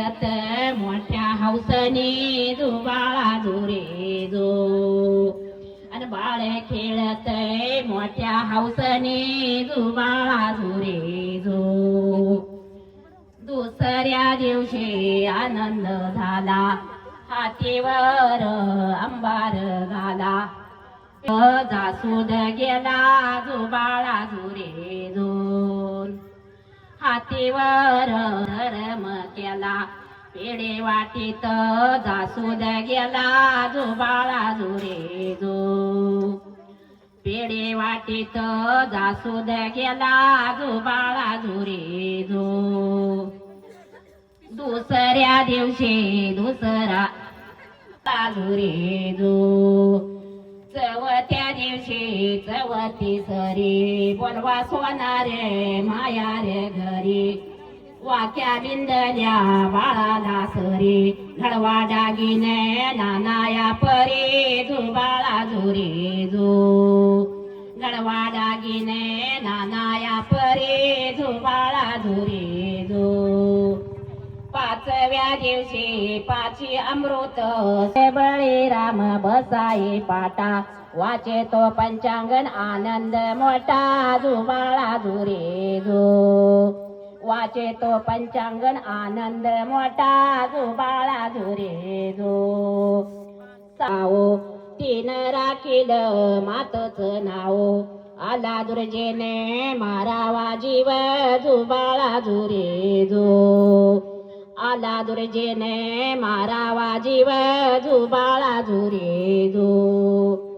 खेळत मोठ्या हौसने जो बाळा जोरे जो आणि बाळ खेळत मोठ्या हौसने जो बाळा जोरे जो दुसऱ्या दिवशी आनंद झाला हातीवर अंबार झाला जासूद गेला जो बाळ हातीवर धर्म केला. पेढे वाटीत जासूद गेला. जो बाळा झुरे जो. पेढे वाटीत जासूद गेला. जो बाळा झुरे जो. दुसऱ्या दिवशी दुसरा झुरे जो. चवथ्या दिवशी चवती सरी बोलवा सोनारे माया रे घरी. वाक्या बिंदल्या बाळाला सरी. घडवा डागिने नानाया परी. जो बाळा झुरे जो. गडवा डागिने नानाया परी. जो बाळा झुरे नव्या दिवशी पाची अमृत बळी राम बसाई पाटा. वाचे तो पंचांगण आनंद मोठा जुबाळा झुरे जो वाचे तो पंचांगण आनंद मोठा जुबाळा झुरे जो साओ तीन राखील मातच नाव. आला दुर्जेने मारावा जीव जुबाळा झुरे जो आला दुर्जेने मारावा जीव जुबाळा झुरे जो.